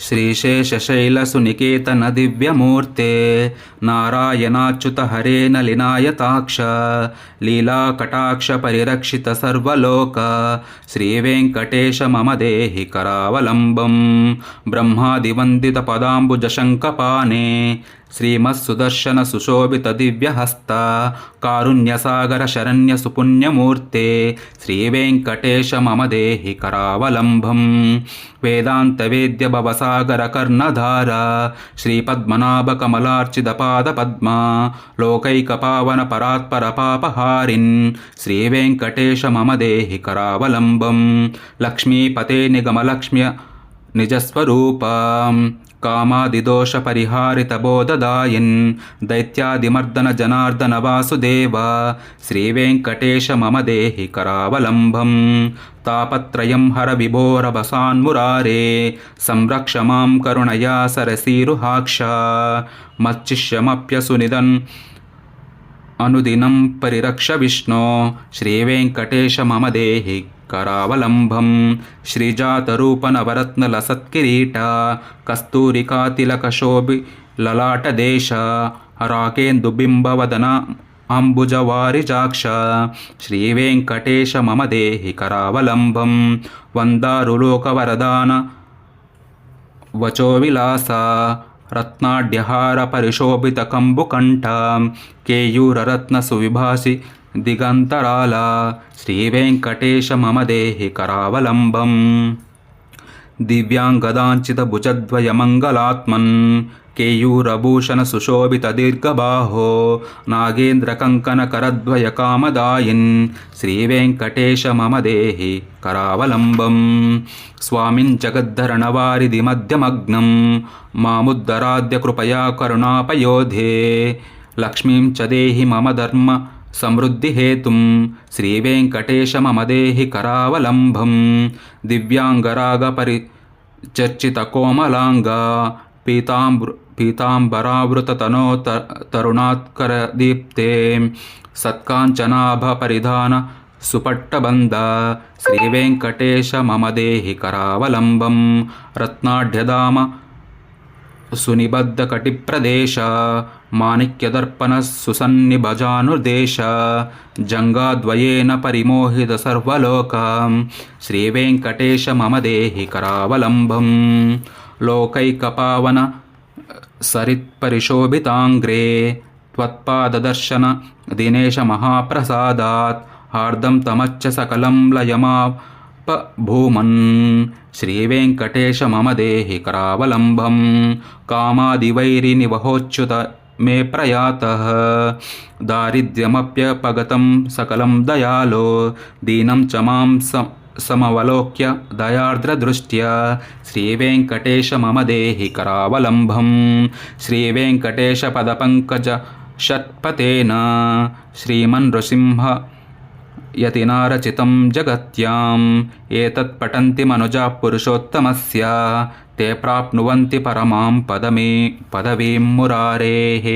श्रीशेषशैलसुनिकेतन दिव्यमूर्ते नारायणाच्युत हरे नलिनायताक्ष लीलाकटाक्ष परिरक्षित सर्वलोक श्रीवेङ्कटेश मम देहि करावलम्बं ब्रह्मादिवन्दितपदाम्बुजशङ्कपाने శ్రీమత్సుదర్శన సుశోభిత దివ్యహస్త కారుణ్యసాగర శరణ్య సుపుణ్యమూర్తే శ్రీ వెంకటేశ మమ దేహి కరావలంబం వేదాంత వేద్య భవసాగర కర్ణధార శ్రీపద్మనాభ కమలార్చిత పాద పద్మ లోకైక పావన పరాత్పర పాపహారిన్ శ్రీ మమ దేహి కరావలంబం లక్ష్మీపతే నిగమలక్ష్మ్య నిజస్వరూపం कामादिदोषपरिहारितबोधदायिन्। दैत्यादिमर्दन वासुदेव श्रीवेङ्कटेश मम देहि करावलम्बम् तापत्रयं हर विभोरवसान्मुरारे संरक्ष मां करुणया सरसीरुहाक्षा। मच्चिष्यमप्यसुनिदन् अनुदिनं परिरक्ष विष्णो। श्रीवेङ्कटेश मम देहि करावलम्बं श्रीजातरूपनवरत्नलसत्किरीट कस्तूरिकातिलकशोभि ललाटदेश राकेन्दुबिम्बवदन अम्बुजवारिजाक्ष श्रीवेङ्कटेश मम देहि करावलम्बं वन्दारुलोकवरदान वचो विलास रत्नाढ्यहारपरिशोभितकम्बुकण्ठ केयूररत्नसुविभासि దిగంతరాల శ్రీ వెంకటేశ మమ దేహి కరావలంబం. దివ్యాంగదాంచిత భుజద్వయమంగళాత్మన్ కేయూరభూషణ సుశోభిత దీర్ఘబాహో నాగేంద్ర కంకణ కరద్వయ కామదాయిన్ శ్రీవేంకటేశ మమ దేహి కరావలంబం. స్వామిన్ జగద్ధరణ వారిది మధ్యమగ్నం మాముద్దరాద్య కృపయా కరుణాపయోధే లక్ష్మీం చ దేహి మమ ధర్మ मम देहि करावलम्बं दिव्याङ्गरागपरिचर्चितकोमलाङ्गा पीताम्बृ पीताम्बरावृततनो त तरुणात्करदीप्ते सत्काञ्चनाभपरिधान सुपट्टबन्ध श्रीवेङ्कटेश मम देहि करावलम्बं रत्नाढ्यधाम सुनिबद्धकटिप्रदेश మాణిక్యదర్పణ సుసన్నిభజానుదేశ జంగాద్వయేన పరిమోహిత సర్వలోక శ్రీవేంకటేశ మమ దేహి కరావలంబం లోకైకపావన సరిత్పరిశోభితాంగ్రే త్వత్పాదదర్శన దినేశ మహాప్రసాదాత్ హార్దం తమచ్చ సకలం లయమాప శ్రీవేంకటేశ మమ దేహి కరావలంబం కామాదివైరినివహోచ్యుత మే ప్రయాత దారిద్ర్యమప్యపగతం సకలం దయాలో దీనం చ మాం సమవలోక్య దయార్ద్రదృష్ట్యా శ్రీవేంకటేశ మమ దేహి కరావలంబం శ్రీవేంకటేశపదపంకజ షట్పతేన శ్రీమన్ నృసింహ యతినారచితం జగత్యాం ఏతత్పటంతి మనుజా పురుషోత్తమస్య ते प्राप्नुवन्ति परमां पदमे पदवीं मुरारेः